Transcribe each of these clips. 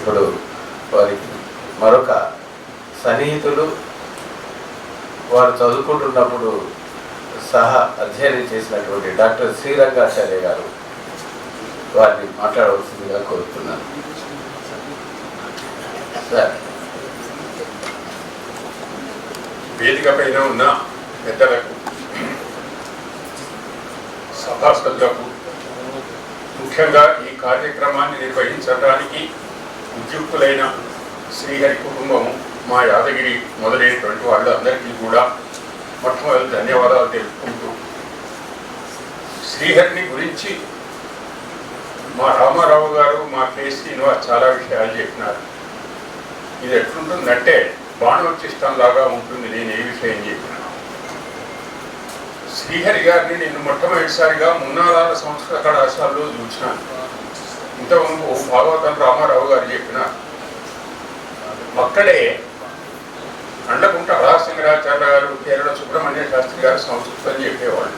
ఇప్పుడు వారికి మరొక సన్నిహితులు వారు చదువుకుంటున్నప్పుడు సహా అధ్యయనం చేసినటువంటి డాక్టర్ శ్రీరంగాచార్య గారు వారిని మాట్లాడవలసిందిగా కోరుతున్నాను. సార్. వేదిక పైన ఉన్న పెద్దలకు సభాసదులకు ముఖ్యంగా ఈ కార్యక్రమాన్ని నిర్వహించడానికి ఉద్యుక్తులైన శ్రీహరి కుటుంబం మా యాదగిరి మొదలైనటువంటి వాళ్ళందరికీ కూడా మొట్టమొదటి ధన్యవాదాలు తెలుపుకుంటూ శ్రీహరిని గురించి మా రామారావు గారు మా కె. శ్రీనివాస్ చాలా విషయాలు చెప్పినారు. ఇది ఎట్లుంటుందంటే బాణోచిష్టం లాగా ఉంటుంది నేను ఏ విషయం చెప్పినా శ్రీహరి గారిని నేను మొట్టమొదటిసారిగా మున్నారాల సంస్కృత కళాశాలలో చూసినాను. ఇంతకుముందు భాగవతం రామారావు గారు చెప్పిన అక్కడే అండకుంట రాజశంకరాచార్య గారు కేరళ సుబ్రహ్మణ్య శాస్త్రి గారు సంస్కృతం చెప్పేవాళ్ళు.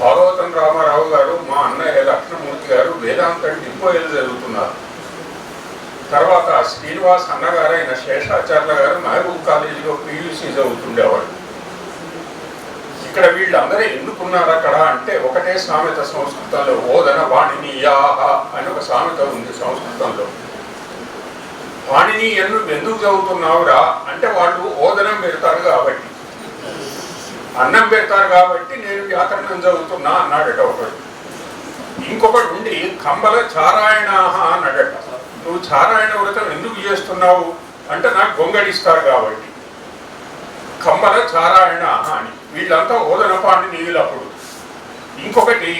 భాగవతం రామారావు గారు మా అన్నయ్య లక్ష్మణమూర్తి గారు వేదాంతం డిపోయలు జరుగుతున్నారు తర్వాత శ్రీనివాస్ అన్నగారైన శేషాచార్య గారు మహబూబ్ కాలేజీలో పీయూసీ చదువుతుండేవాడు ఇక్కడ వీళ్ళందరూ ఎందుకున్నారు అక్కడ అంటే ఒకటే సామెత సంస్కృతంలో ఓదన వాణిని యాహ అని ఒక సామెత ఉంది సంస్కృతంలో. వాణిని ఎన్ను ఎందుకు చదువుతున్నావురా? అంటే వాళ్ళు ఓదనం పెడతారు కాబట్టి. అన్నం పెడతారు కాబట్టి నేను వ్యాకరణం చదువుతున్నా అన్నాడట ఒకడు. ఇంకొకటి ఉండి కంబల చారాయణాహ అన్నాడట. నువ్వు చారాయణ వ్రతం ఎందుకు చేస్తున్నావు? అంటే నాకు గొంగడిస్తారు కాబట్టి. కంబల చారాయణ అని. వీళ్ళంతా ఓదనపాండి నీళ్ళు అప్పుడు ఇంకొకటి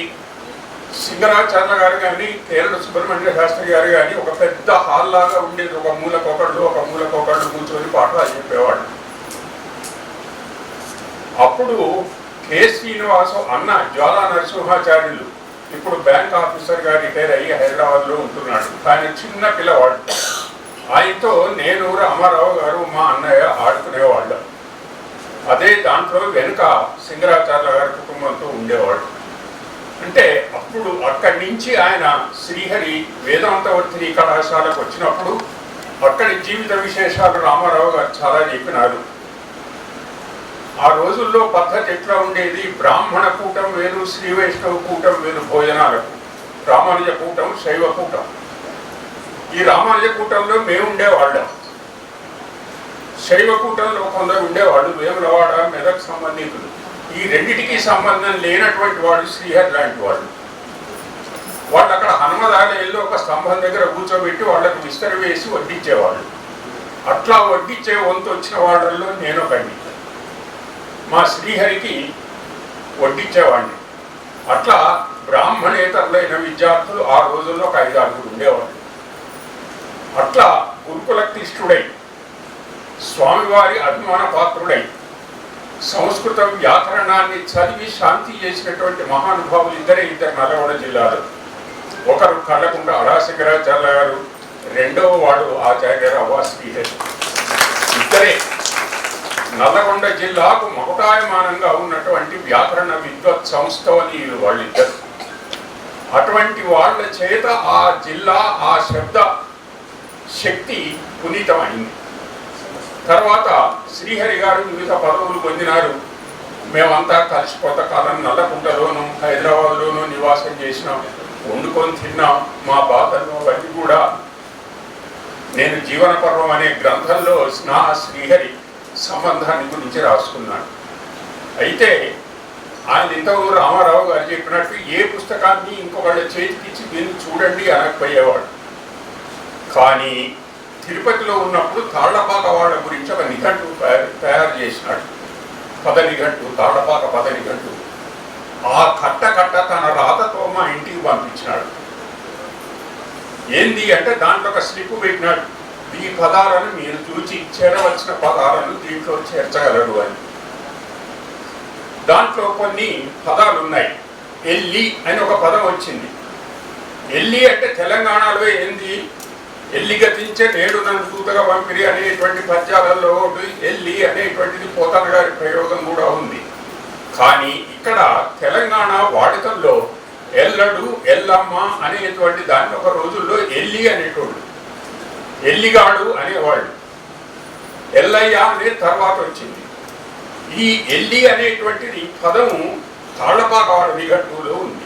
సింగరాచార్య గారు కానీ కేరళ సుబ్రహ్మణ్య శాస్త్రి గారు కానీ ఒక పెద్ద హాల్ లాగా ఉండేది. ఒక మూల కొకళ్ళు ఒక మూల కొకళ్ళు కూర్చొని పాఠాలు చెప్పేవాడు అప్పుడు కె. శ్రీనివాసు అన్న జ్వాలా నరసింహాచార్యులు ఇప్పుడు బ్యాంక్ ఆఫీసర్గా రిటైర్ అయ్యి హైదరాబాద్లో ఉంటున్నాడు. ఆయన చిన్న పిల్లవాడు. ఆయనతో నేను రామారావు గారు మా అన్నయ్య ఆడుకునేవాళ్ళం. అదే దాంట్లో వెనుక సింగరాచార్య గారి కుటుంబంతో ఉండేవాడు. అంటే అప్పుడు అక్కడి నుంచి ఆయన శ్రీహరి వేదాంతవర్తిని కళాశాలకు వచ్చినప్పుడు అక్కడి జీవిత విశేషాలు రామారావు గారు చాలా చెప్పినారు. ఆ రోజుల్లో పద్ధతి ఎట్లా ఉండేది? బ్రాహ్మణ కూటం వేరు శ్రీ వైష్ణవ కూటం వేరు భోజనాలకు. రామానుజ కూటం శైవ కూటం. ఈ రామానుజ కూటంలో మేము ఉండేవాళ్ళం శైవ కొందరు ఉండేవాళ్ళు వేములవాడ మెదక్ సంబంధికులు. ఈ రెండిటికి సంబంధం లేనటువంటి వాళ్ళు శ్రీహరి లాంటి వాళ్ళు వాళ్ళు అక్కడ హనుమదాలయంలో ఒక స్తంభం దగ్గర కూర్చోబెట్టి వాళ్ళకు విస్తరి వేసి వడ్డించేవాళ్ళు. అట్లా వడ్డించే వంతు వచ్చిన వాళ్ళల్లో నేను ఒకటి మా శ్రీహరికి వడ్డించేవాడిని. అట్లా బ్రాహ్మణేతరులైన విద్యార్థులు ఆ రోజుల్లో ఒక ఐదారుగురు ఉండేవాళ్ళు. అట్లా గురుకుల క్లిష్టుడై స్వామివారి అభిమాన పాత్రుడై సంస్కృత వ్యాకరణాన్ని చదివి శాంతి చేసినటువంటి మహానుభావులు ఇద్దరే ఇద్దరు నల్గొండ జిల్లాలో. ఒకరు కళ్ళకుంట అరాశంకరాచార్య గారు రెండవ వాడు ఆచార్యరావు శ్రీహరి ఇద్దరే నల్లగొండ జిల్లాకు మకుటాయమానంగా ఉన్నటువంటి వ్యాకరణ విద్వత్ సంస్థవనీయులు వాళ్ళిద్దరు. అటువంటి వాళ్ళ చేత ఆ జిల్లా ఆ శబ్ద శక్తి పునీతమైంది. తర్వాత శ్రీహరి గారు వివిధ పదవులు పొందినారు. మేమంతా కలిసి కొంతకాలం నల్లకుంటలోను హైదరాబాద్లోనూ నివాసం చేసినాం. వండుకొని తిన్నాం. మా బాధలు అవన్నీ కూడా నేను జీవన పర్వం అనే గ్రంథంలో నా శ్రీహరి సంబంధాన్ని గురించి రాసుకున్నాను. అయితే ఆయన ఇంతకు రామారావు గారు చెప్పినట్టు ఏ పుస్తకాన్ని ఇంకొకళ్ళ చేతికిచ్చి మీరు చూడండి అనకపోయేవాడు. కానీ తిరుపతిలో ఉన్నప్పుడు తాళ్ళపాక వాళ్ళ గురించి ఒక నిఘంటు తయారు తయారు చేసినాడు. పద నిఘంటు తాళ్ళపాక పద నిఘంటు ఆ కట్ట కట్ట తన రాతతో మా ఇంటికి పంపించినాడు. ఏంది అంటే దాంట్లో ఒక స్లిప్ పెట్టినాడు. ఈ పదాలను మీరు చూచి చేరవలసిన పదాలను దీంట్లో చేర్చగలరు అని. దాంట్లో కొన్ని పదాలు ఉన్నాయి ఎల్లి అని ఒక పదం వచ్చింది. ఎల్లి అంటే తెలంగాణలో ఏంది? ఎల్లి గతించే నేడు నన్ను సూతగా పంపిరి అనేటువంటి పద్యాలలో ఎల్లి అనేటువంటిది పోతన గారి ప్రయోగం కూడా ఉంది. కానీ ఇక్కడ తెలంగాణ వాడకంలో ఎల్లడు ఎల్లమ్మ అనేటువంటి దాన్ని ఒక రోజుల్లో ఎల్లి అనేటోడు ఎల్లిగాడు అనేవాళ్ళు. ఎల్లయ్య అనే తర్వాత వచ్చింది. ఈ ఎల్లి అనేటువంటిది పదము తాళపాకాడు నిఘంటువులో ఉంది.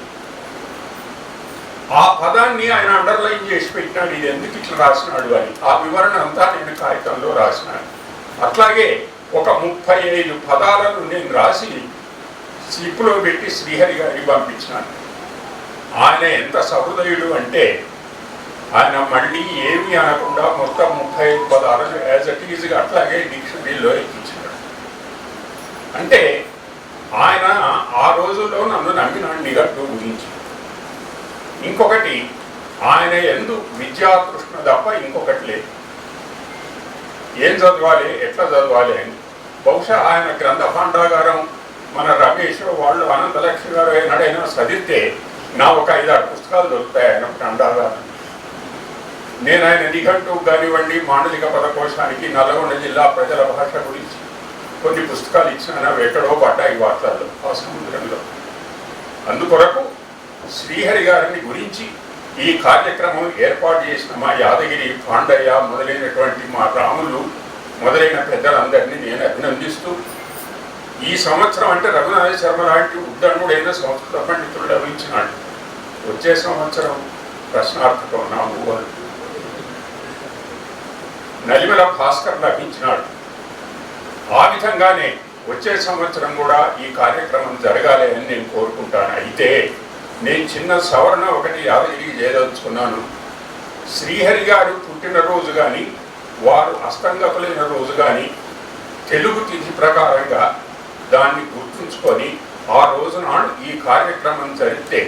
ఆ పదాన్ని ఆయన అండర్లైన్ చేసి పెట్టినాడు. ఇది ఎందుకు ఇట్లా రాసినాడు అని. ఆ వివరణ అంతా నేను కాగితంలో రాసినాను. అట్లాగే ఒక ముప్పై ఐదు పదాలను నేను రాసి స్లిప్లో పెట్టి శ్రీహరి గారికి పంపించినాను. ఆయన ఎంత సహృదయుడు అంటే ఆయన మళ్ళీ ఏమీ అనకుండా మొత్తం ముప్పై ఐదు పదాలను యాజ్ అట్ ఈజ్గా అట్లాగే డిక్షనరీలో ఎక్కించినాడు. అంటే ఆయన ఆ రోజుల్లో నన్ను నమ్మినాడు నిఘట్టు గురించి. ఇంకొకటి ఆయన ఎందు విద్యాకృష్ణ తప్ప ఇంకొకటి లేదు. ఏం చదవాలి ఎట్లా చదవాలి అని. బహుశా ఆయన గ్రంథ భాండాగారం మన రమేష్ వాళ్ళు అనంతలక్ష్మి గారు ఏనాడైనా చదివితే నా ఒక ఐదారు పుస్తకాలు దొరుకుతాయి ఆయన భాండాగారం నేను ఆయన నిఘంటు కానివ్వండి మాండలిక పదకోశానికి నల్గొండ జిల్లా ప్రజల భాష గురించి కొన్ని పుస్తకాలు ఇచ్చిన ఎక్కడో పడ్డాయి వార్తల్లో ఆ సముద్రంలో అందుకొరకు శ్రీహరి గారిని గురించి ఈ కార్యక్రమం ఏర్పాటు చేసిన మా యాదగిరి పాండయ్య మొదలైనటువంటి మా రాములు మొదలైన పెద్దలందరినీ నేను అభినందిస్తూ ఈ సంవత్సరం అంటే రఘునాథ శర్మ లాంటి ఉద్దండుడైన సంస్కృత పండితులు లభించినాడు. వచ్చే సంవత్సరం ప్రశ్నార్థకం నా ఊహలు. నలిమల భాస్కర్ లభించినాడు. ఆ విధంగానే వచ్చే సంవత్సరం కూడా ఈ కార్యక్రమం జరగాలి అని నేను కోరుకుంటాను. అయితే నేను చిన్న సవరణ ఒకటి యాదగిరికి చేయదలుచుకున్నాను. శ్రీహరి గారు పుట్టినరోజు కానీ వారు అస్తంగపలిన రోజు కానీ తెలుగు తిథి ప్రకారంగా దాన్ని గుర్తుంచుకొని ఆ రోజు నాడు ఈ కార్యక్రమం జరిగితే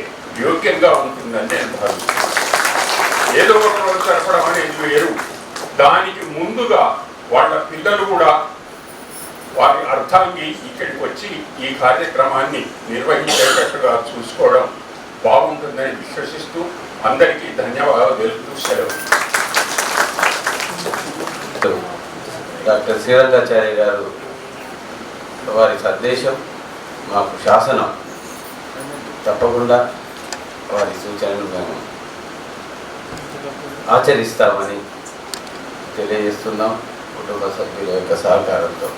యోగ్యంగా ఉంటుందని నేను భావిస్తున్నాను. ఏదో ఒక రోజు జరపడం అనేది వేరు. దానికి ముందుగా వాళ్ళ పిల్లలు కూడా వారి అర్థానికి ఇక్కడికి వచ్చి ఈ కార్యక్రమాన్ని నిర్వహించేటట్టుగా చూసుకోవడం బాగుంటుందని విశ్వసిస్తూ అందరికీ ధన్యవాదాలు తెలుపుతూ సెలవు. డాక్టర్ శ్రీరంగాచార్య గారు వారి సందేశం మాకు శాసనం. తప్పకుండా వారి సూచనలు మేము ఆచరిస్తామని తెలియజేస్తున్నాం కుటుంబ సభ్యుల యొక్క సహకారంతో.